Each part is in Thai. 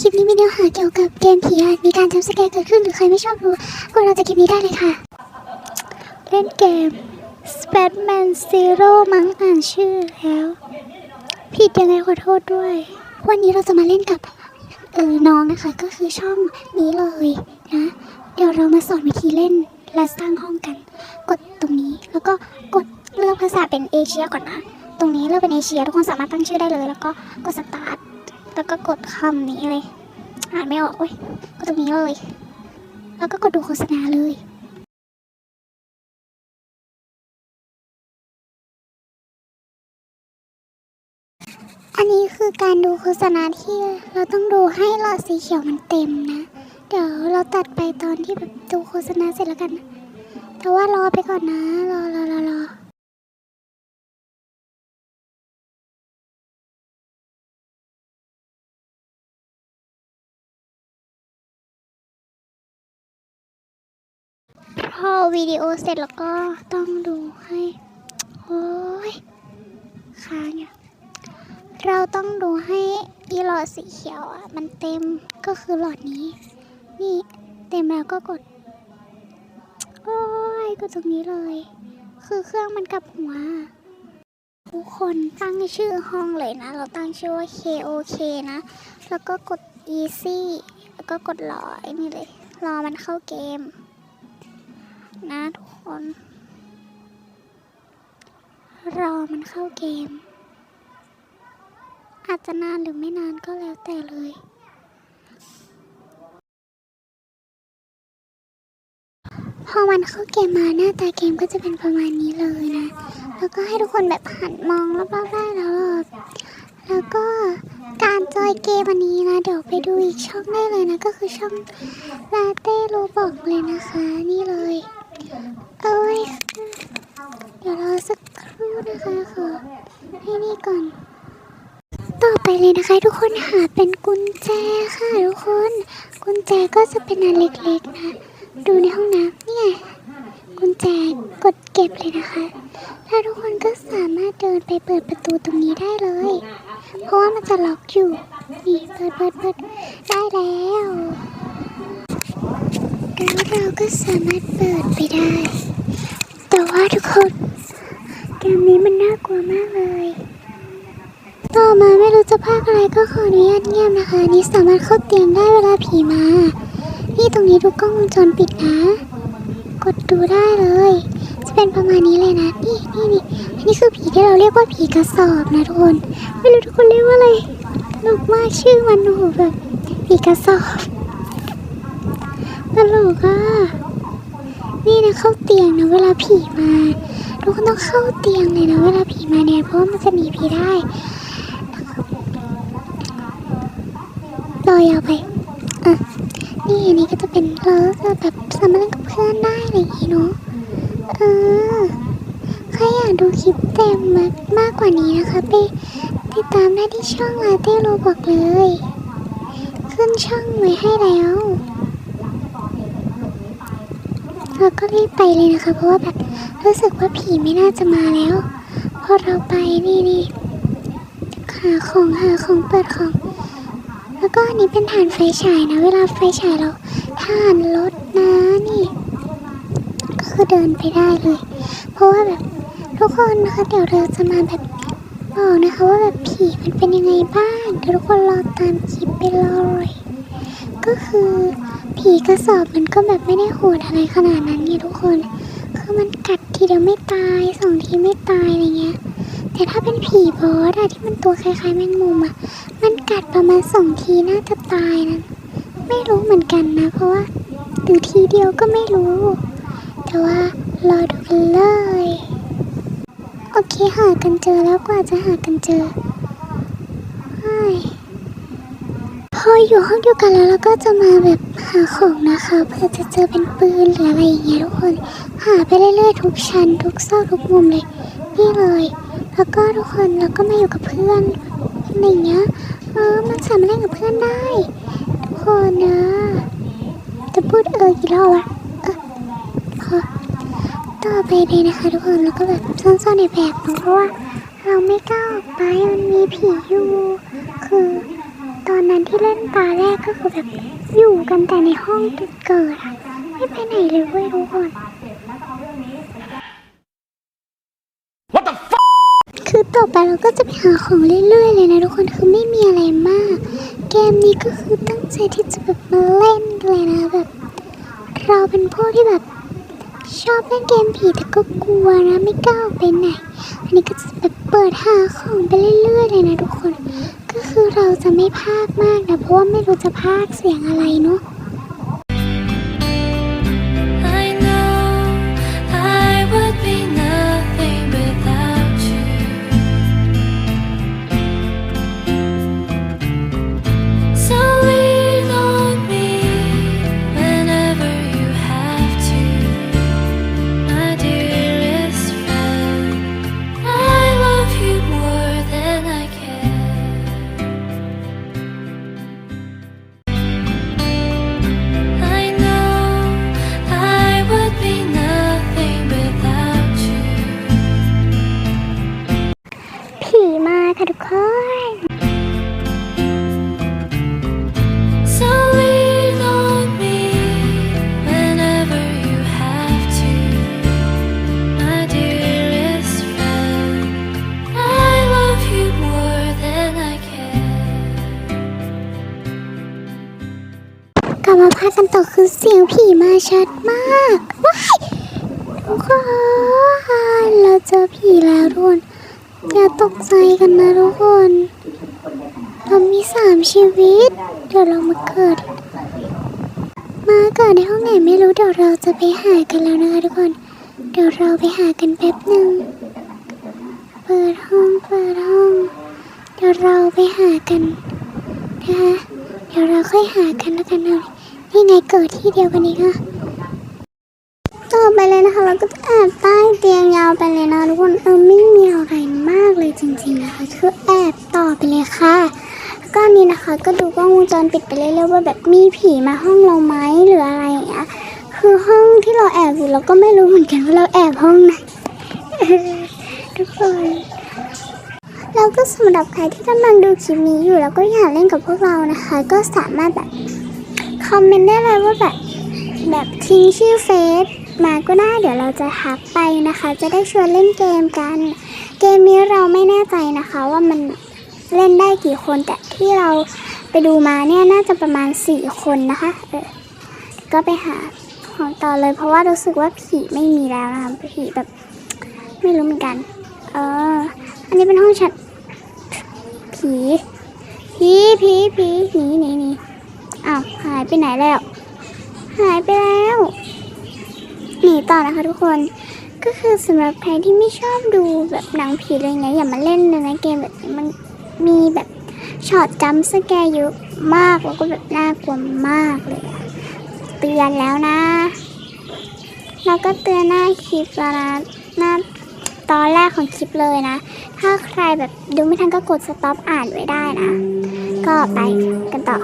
คลิปนี้มีเนื้อหาเกี่ยวกับเกมผีอาจมีการจำสแกร์เกิดขึ้นหรือใครไม่ชอบดูก็เราจะคลิปนี้ได้เลยค่ะ เล่นเกม Batman Zero มั้งอ่านชื่อแล้ว ผิดยังไงขอโทษด้วย วันนี้เราจะมาเล่นกับเออน้องนะคะ ก็คือช่องนี้เลยนะ เดี๋ยวเรามาสอนวิธีเล่นและสร้างห้องกัน กดตรงนี้แล้วก็กดเลือกภาษาเป็นเอเชียก่อนนะ ตรงนี้เลือกเป็นเอเชียทุกคนสามารถตั้งชื่อได้เลย แล้วก็กดสตาร์ท แล้วก็กดคำนี้เลย อ่านไม่ออกเว้ยกดตรงนี้เลย แล้วก็กดดูโฆษณาเลยอันนี้คือการดูโฆษณาที่เราต้องดูให้หลอดสีเขียวมันเต็มนะ เดี๋ยวเราตัดไปตอนที่แบบดูโฆษณาเสร็จแล้วกันนะแต่ว่ารอไปก่อนนะ รอรอรอรอ อวิดีโอเสร็จแล้วก็ต้องดูให้โอ้ยค้างอยู่เราต้องดูให้อีหลอดสีเขียวอะ มันเต็มก็คือหลอดนี้ นี่เต็มแล้วก็กด โอ้ยกดตรงนี้เลย คือเครื่องมันกลับหัว ทุกคนตั้งชื่อห้องเลยนะ เราตั้งชื่อว่า KOK นะ แล้วก็กด easy แล้วก็กดรอไอ้นี่เลย รอมันเข้าเกม รอมันเข้าเกม อาจจะนานหรือไม่นานก็แล้วแต่เลยพอมันเข้าเกมมาหน้าตาเกมก็จะเป็นประมาณนี้เลยนะ แล้วก็ให้ทุกคนแบบหันมองรอบๆได้แล้วรอบแล้วก็การจอยเกมวันนี้นะ เดี๋ยวไปดูอีกช่องได้เลยนะ ก็คือช่องลาเต้โรบอกเลยนะคะ นี่เลย เดี๋ยวรอสักครู่ นะคะขอให้นี่ก่อน ต่อไปเลยนะคะ ทุกคนหาเป็นกุญแจค่ะทุกคน กุญแจก็จะเป็นอันเล็กๆนะดูในห้องน้ำเนี่ยกุญแจกดเก็บเลยนะคะ แล้วทุกคนก็สามารถเดินไปเปิดประตูตรงนี้ได้เลย เพราะว่ามันจะล็อกอยู่นี่เปิดเปิดเปิดได้แล้วแล้วเราก็สามารถเปิดไปได้ แต่ว่าทุกคน กมนี้มันน่ากลัวมากเลย ต่อมาไม่รู้จะพากอะไรก็ขออนุญาตเงียบนะคะ นี่สามารถเข้าเตียงได้เวลาผีมา นี่ตรงนี้ดูกล้องวงจรปิดนะ กดดูได้เลย จะเป็นประมาณนี้เลยนะ นี่นี่นี่อันนี้คือผีที่เราเรียกว่าผีกระสอบนะทุกคน ไม่รู้ทุกคนเรียกว่าอะไรตลกมากชื่อมันโอ้โหแบบผีกระสอบตลกอะนี่นะเข้าเตียงนะเวลาผีมา ทุกต้องเข้าเตียงเลยนะเวลาผีมาเนี่ยเพราะมันจะหนีผีได้ต่อยาไปอะนี่อันนี้ก็จะเป็นเราก็แบบสามารถเล่นกับเพื่อนได้อะไรอย่างงี้เนาะเออใครอยากดูคลิปเต็มมากมากกว่านี้นะคะไปติดตามได้ที่ช่องลาเต้โรบอกเลย ขึ้นช่องไว้ให้แล้ว เราก็รีบไปเลยนะคะ เพราะว่าแบบรู้สึกว่าผีไม่น่าจะมาแล้ว พอเราไปนี่นี่หาของหาของเปิดของ แล้วก็อันนี้เป็นฐานไฟฉายนะ เวลาไฟฉายเราฐานรถนะนี่ ก็คือเดินไปได้เลย เพราะว่าแบบทุกคนนะคะเดี๋ยวเราจะมาแบบบอกนะคะว่าแบบผีมันเป็นยังไงบ้างเดี๋ยวทุกคนรอตามคลิปไปเลยก็คือผีกระสอบมันก็แบบไม่ได้โหด อะไรขนาดนั้นไงทุกคน คือมันกัดทีเดียวไม่ตายสองทีไม่ตายอะไรเงี้ย แต่ถ้าเป็นผีบอสอะที่มันตัวคล้ายๆแมงมุมอะมันกัดประมาณสองทีน่าจะตายนะ ไม่รู้เหมือนกันนะ เพราะว่าหรือทีเดียวก็ไม่รู้ แต่ว่ารอดูกันเลย โอเคหากันเจอแล้วกว่าจะหากันเจอเฮ้ย พออยู่ห้องเดียวกันแล้วเราก็จะมาแบบหาของนะคะเพื่อจะเจอเป็นปืนหรืออะไรอย่างเงี้ยทุกคน หาไปเรื่อยๆทุกชั้นทุกซอกทุกมุมเลย นี่เลย แล้วก็ทุกคนเราก็มาอยู่กับเพื่อนอะไรอย่างเงี้ยเออมันสามารถเล่นกับเพื่อนได้ ทุกคนนะจะพูดเออกี่รอบอะเออพอต่อไปเลยนะคะ ทุกคนแล้วก็แบบซ่อนๆในแบบเพราะว่าเราไม่กล้าออกไปมันมีผีอยู่คือ ตอนนั้นที่เล่นตาแรกก็คือแบบอยู่กันแต่ในห้องจุดเกิดอะไม่ไปไหนเลยเว้ยทุกคน What the fuck? คือต่อไปเราก็จะไปหาของเรื่อยๆเลยนะทุกคนคือไม่มีอะไรมาก เกมนี้ก็คือตั้งใจที่จะแบบมาเล่นเลยนะแบบ เราเป็นพวกที่แบบ ชอบเล่นเกมผีแต่ก็กลัวนะไม่กล้าออกไปไหนอั นี้ก็จะแบบเปิดหาของไปเรื่อยๆเลยนะทุกคน ก็คือเราจะไม่พากมากนะเพราะว่าไม่รู้จะพากเสียงอะไรเนาะ เสียงผีมาชัดมากว้ายทุกคนเราเจอผีแล้วทุกคนอย่าตกใจกันนะทุกคน เรามีสามชีวิต เดี๋ยวเรามาเกิด มาเกิดในห้องไหนไม่รู้เดี๋ยวเราจะไปหากันแล้วนะคะทุกคน เดี๋ยวเราไปหากันแป๊บหนึ่งเปิดห้องเปิดห้อง เดี๋ยวเราไปหากันนะคะเดี๋ยวเราค่อยหากันแล้วกันนะ นี่ไงเกิดที่เดียวกันนี้ค่ะต่อไปเลยนะคะ เราก็จะแอบใต้เตียงยาวไปเลยนะทุกคนเออไม่มีอะไรมากเลยจริงๆนะคะคือแอบต่อไปเลยค่ะก็นี่นะคะ ก็ดูกล้องวงจรปิดไปเรื่อยๆว่าแบบมีผีมาห้องเราไหมหรืออะไรอย่างเงี้ยคือห้องที่เราแอบอยู่เราก็ไม่รู้เหมือนกันว่าเราแอบห้องไหนทุกคนแล้วก็สำหรับใครที่กำลังดูคลิปนี้อยู่แล้วก็อยากเล่นกับพวกเรานะคะ ก็สามารถแบบ อมเมนต์ได้เลยว่าแบบแบบทิ้งชื่อเฟซมาก็ได้เดี๋ยวเราจะทักไปนะคะ จะได้ชวนเล่นเกมกัน เกมนี้เราไม่แน่ใจนะคะว่ามันเล่นได้กี่คนแต่ที่เราไปดูมาเนี่ยน่าจะประมาณ 4 คนนะคะเออก็ไปหาของต่อเลยเพราะว่ารู้สึกว่าผีไม่มีแล้วนะคะผีแบบไม่รู้เหมือนกัน เออ อันนี้เป็นห้องชัดผีผีผีผีหนีหนีหนี อ้าวหายไปไหนแล้ว หายไปแล้ว หนีต่อนะคะทุกคน ก็คือสำหรับใครที่ไม่ชอบดูแบบหนังผีอะไรเงี้ยอย่ามาเล่นเลยนะเกมแบบนี้มันมีแบบช็อตจัมสแกร์เยอะมากแล้วก็แบบน่ากลัวมากเลยอะเตือนแล้วนะแล้วก็เตือนหน้าคลิปแล้วนะหน้าตอนแรกของคลิปเลยนะ ถ้าใครแบบดูไม่ทันก็กดสต็อปอ่านไว้ได้นะ ก็ไปกันต่อ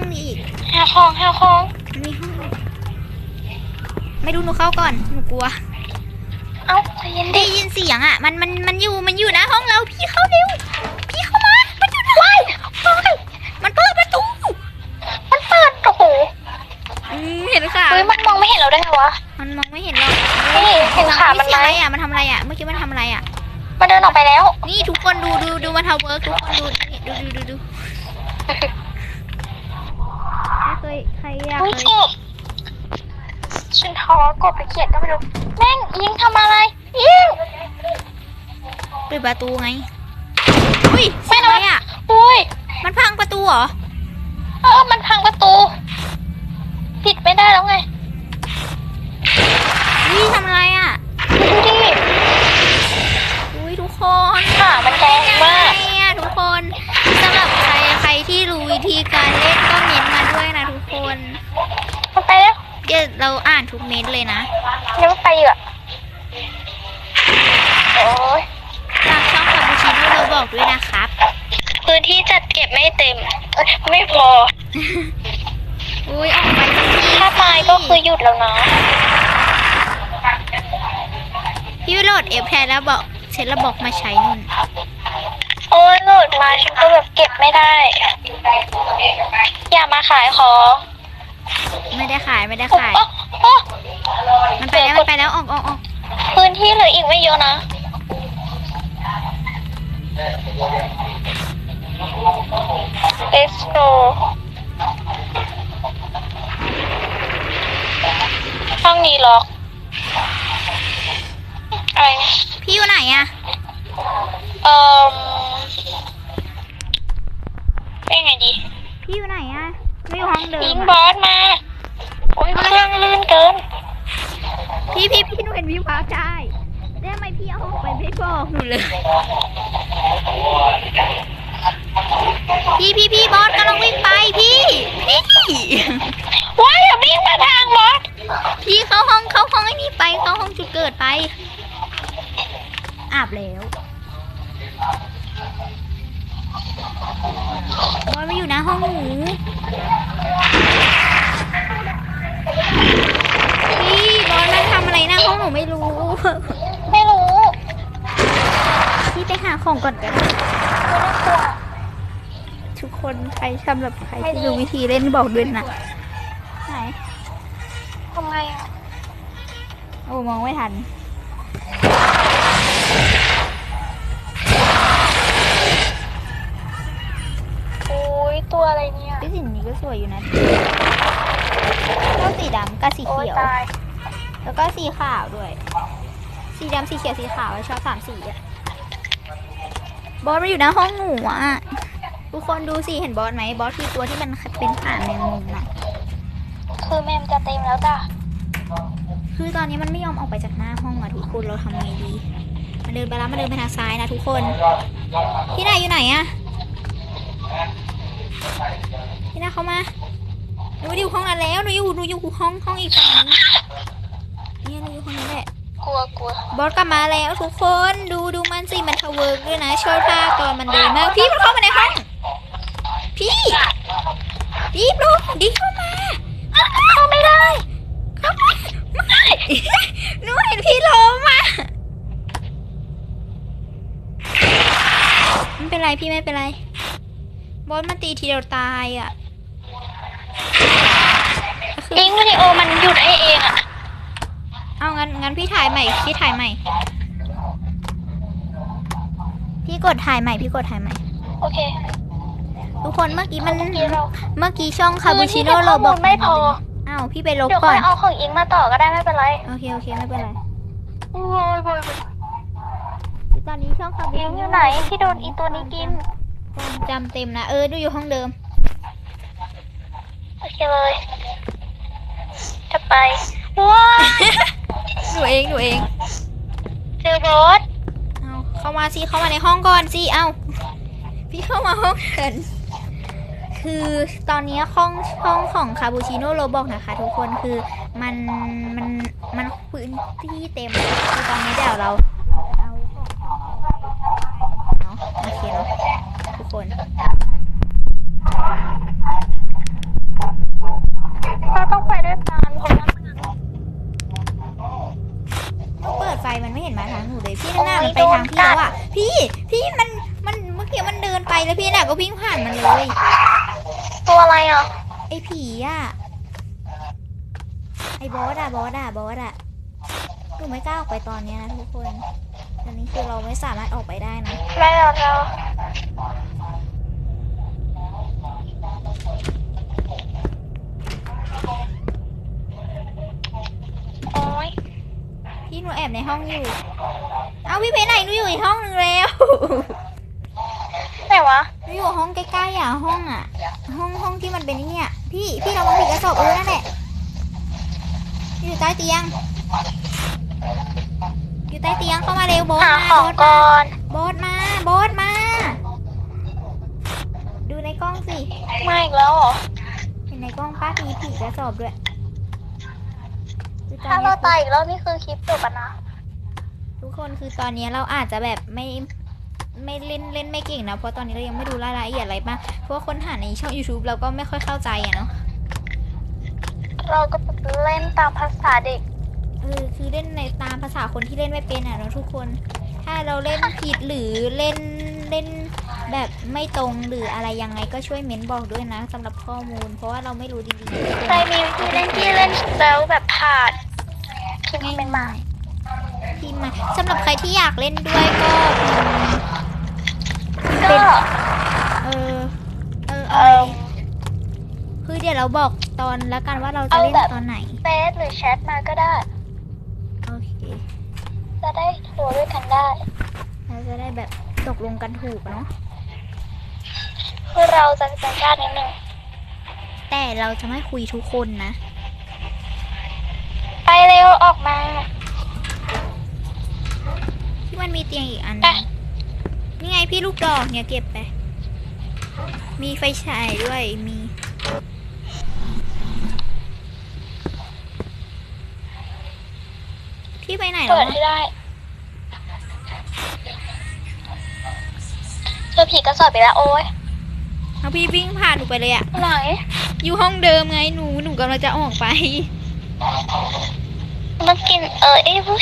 ไงมันมีห้องนี้อีกหาของหาของมันมีห้องอีกไม่ดูหนูเข้าก่อนหนูกลัว เอ้าใจเย็นดิได้ยินเสียงอะ มันมันมันอยู่มันอยู่หนะห้องเราพี่เข้าเร็วพี่เข้ามามันอยู่ไหนว้ายว้ายมันเปิดประตูมันเปิดโอ้โหอืมเห็นขาเฮ้ยมันมองไม่เห็นเราได้ไงวะ มันมองไม่เห็นหรอกนี่เห็นขามันไหม เสียงอะไรอะมันทำอะไรอะเมื่อกี้มันทำอะไรอะ มันเดินออกไปแล้ว นี่ทุกคนดูดูดูมันทำเวิร์กทุกคนดูนี่ดูดูดูดูไม่ เคยใครอยากเฮ้ยเคยเจ๊ฉันท้อกดไปเขียนก็ไม่รู้แม่งยิงทำอะไรยิงปิดประตูไงอุ้ยเสียงอะไรอะอุ้ยมันพังประตูเหรอเออมันพังประตูปิดไม่ได้แล้วไงอุ้ยทำอะไรอะ ดูดิ อุ้ยทุกคน ขามันแดงมาก ไงอะทุกคนสำหรับใครใครที่รู้วิธีการเล่นก็เม้นต์มาด้วยนะทุกคน มันไปแล้ว เดี๋ยวเราอ่านทุกเม้นต์เลยนะยังไม่ไปอีกอะโอ้ยฝากช่องคาบูชิโน่เราบอกด้วยนะครับ พื้นที่จัดเก็บไม่เต็มเอ้ยไม่พอ อุ้ยออกไปสักทีถ้าตายก็คือหยุดแล้วนะพี่โหลดเอฟแทนแล้วบอกเสร็จแล้วบอกมาใช้นู่น โอ้ยโหลดมาฉันก็แบบเก็บไม่ได้ อย่ามาขายของไม่ได้ขายไม่ได้โอ้ขาย โอ้โอ้ มันไปแล้วมันไปแล้วออกออกออกพื้นที่เหลืออีกไม่เยอะนะ Let's go ห้องนี้ล็อกอะไรเนี่ยพี่อยู่ไหนอะ เอ่อเป็นไงดี พี่อยู่ไหนอะไม่อยู่ห้องเดิ ยิ ม งบ อะ อสมา โอ้ยเครื่องลื่นเกิน พี่พี่พี่หนูเห็นพี่ฟ้าใช่ได้วทำไมพี่เอาออกไปไม่บ อกหนูเลย พี่พี่พี่บอสกำลังวิ่งไปพี่พี่ว้ายอย่าวิ่งมาทางบอสพี่เข้าห้องเข้าห้องไอ้นี่ไปเข้าห้องจุดเกิดไป อาบแล้วบอสมาอยู่หน้าห้องหนูาของก่อนกัน ทุกคนใครสำหรับใครที่รู้วิธีเล่นบอกด้วยนะไหนทำไงอะโอ้มองไม่ทันโอ้ยตัวอะไรเนี่ยพี่สินนี้ก็สวยอยู่นะก็สีดำกับสีโอ้ยเขียวตายแล้วก็สีขาวด้วย สีดำสีเขียวสีขาวชอบสามสีอะ บอสมาอยู่หน้าห้องหนูอะทุกคนดูสิ เห็นบอสไหม บอสคือตัวที่มันเป็นผ่านแมงมุมอะคือเมมจะเต็มแล้วจ้ะ คือตอนนี้มันไม่ยอมออกไปจากหน้าห้องอะทุกคน เราทำไงดี มันเดินไปแล้วมันเดินไปทางซ้ายนะทุกคน พี่นายอยู่ไหนอะพี่นายเข้ามา หนูอยู่ห้องนั้นแล้ว หนูอยู่ หนูอยู่ห้องห้องอีกฝั่งนึงเนี่ยหนูอยู่ห้องนี้แหละ กลัวกลัวบอสกลับมาแล้วทุกคนดูดูมันสิมันทะเวิร์กด้วยนะชอบท่าตอนมันเดินมากพี่มันเข้ามาในห้องพี่พี่บลูดิเข้ามาเข้าไม่ได้เข้ามาไม่หนูเห็นพี่ล้มอะไม่เป็นไรพี่ไม่เป็นไร บอสมันตีทีเดียวตายอะก็คือยิงวิดีโอมันหยุดให้เองอะเอา งั้นงั้นพี่ถ่ายใหม่ พี่ถ่ายใหม่ พี่กดถ่ายใหม่ พี่กดถ่ายใหม่ โอเค ทุกคนเมื่อกี้มันเมื่อกี้เรา เมื่อกี้ช่องคาคืบูอชิที่โน่เก็บเราข้อบมูอกลไม่พอ อ้าวพี่ไปลบเดี๋ยวก่ค่ออนยเอาของอิงมาต่อก็ได้ไม่เป็นไรโอเคโอเคไม่เป็นไรโอ้ยโอ้ยโอ้ยตอนนี้ช่องคาบูอิชิงโน่อยู่ไหนที่โดนอีตัวนี้กิน ความจำเต็มนะเออดูอยู่ห้องเดิม โอเคเลยจะไปว้ายหนู เองหนูเอง เจอรถเอาเข้ามาสิเข้ามาในห้องก่อนสิเอาพี่เข้ามาห้องกันคือตอนนี้ห้องห้องของคาบูชิโน่โรบอกนะคะ ทุกคนคือมันมันมันพื้นที่เต็มคือตอนนี้เดี๋ยวเราเราจะเอาของเนาะโอเคเนาะทุกคน เราต้องไปด้วยกันเพราะว่ามัน ต้องเปิดไฟมันไม่เห็น มาทางหนูเลยพี่น่ามันไปทางพี่แล้วอะพี่พี่มันมันเมื่อกี้มันเดินไปแล้วพี่น่ะก็วิ่งผ่านมันเลย ตัวอะไรอะไอ้ผีอะไอ้บอสอะบอสอะบอสอะหนูไม่กล้าออกไปตอนเนี้ยนะทุกคนตอนนี้คือเราไม่สามารถออกไปได้นะได้แล้วเราโอ้ย พี่หนูแอบในห้องอยู่ เอาพี่ไปไหนหนูอยู่อีกห้องนึงแล้ว ไหนวะหนูอยู่ห้องใกล้ๆอะห้องอะ ห้องห้องที่มันเป็นไอ้เนี่ยพี่พี่เรามาผิดกระสอบเออนั่นแหละ อยู่ใต้เตียง อยู่ใต้เตียงเข้ามาเร็วบอสหามาของบก่ออสนมาบอสมาบอสมา ดูในกล้องสิ มาอีกแล้วเหรอ เห็นในกล้องป้ามีผีกระสอบด้วย คือตอนถ้านี้เราตายอีกรอบนี่คือคลิปจบอะนะทุกคนคือตอนนี้เราอาจจะแบบไม่ไม่เล่นเล่นไม่เก่งนะเพราะตอนนี้เรายังไม่ดูรายละเอียดอะไรบ้างเพราะว่าคนหาในช่อง YouTube เราก็ไม่ค่อยเข้าใจอะเนาะเราก็เล่นตามภาษาเด็ก เออคือเล่นในตามภาษาคนที่เล่นไม่เป็นอะเนอะทุกคน ถ้าเราเล่นผิดหรือเล่นเล่นแบบไม่ตรงหรืออะไรยังไงก็ช่วยเม้นบอกด้วยนะสำหรับข้อมูล เพราะว่าเราไม่รู้จริงๆ ใครมีวิธีเล่นที่เล่นแล้วแบบผ่าน พิมพ์เป็นมาพิมพ์มาสำหรับใครที่อยากเล่นด้วยก็พิมพ์ก็เออเออเอเอาอคือเดี๋ยวเราบอกตอนแล้วกันว่าเราจะเล่นเอาแบบตอนไหนเฟซหรือแชทมาก็ได้ โอเค จะได้โทรด้วยกันได้เราจะได้แบบตกลงกันถูกเนาะคือเราจะเป็นญาตินิดนึงแต่เราจะไม่คุยทุกคนนะ ไปเร็วออกมาที่มันมีเตียงอีกอันหไปนึงนี่ไงพี่ลูกดอกเนี่ยเก็บไป มีไฟฉายด้วยมีพี่ไปไหนแล้เปิวดอะให้ได้เจอผีกระสอบไปแล้วโอ้ยเอาพี่วิ่งผ่านหนูไปเลยอะไหนอยู่ห้องเดิมไงหนูหนูกำลังจะออกไป มันกินเออเอ้ยพูด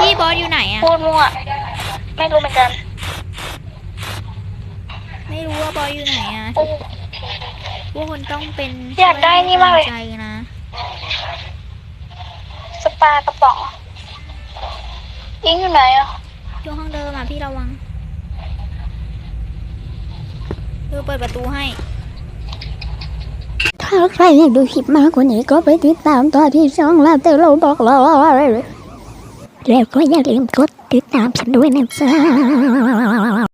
พี่บอสอยู่ไหนอะพูดมั่วไม่รู้เหมือนกัน ไม่รู้ว่าบอสอยู่ไหนอะอู้พวกคนต้องเป็นอยากได้นี่มากเลยใจนะสปากระป๋องยิงอยู่ไหนอะอยู่ห้องเดิมอะพี่ระวังเดี๋ยวเปิดประตูให้ ถ้าใครอยากดูคลิปมากกว่านี้ก็ไปติดตามต่อที่ช่องลาเตโลบอกเราแล้วก็อย่าลืมกดติดตามฉันด้วยนะจ๊ะ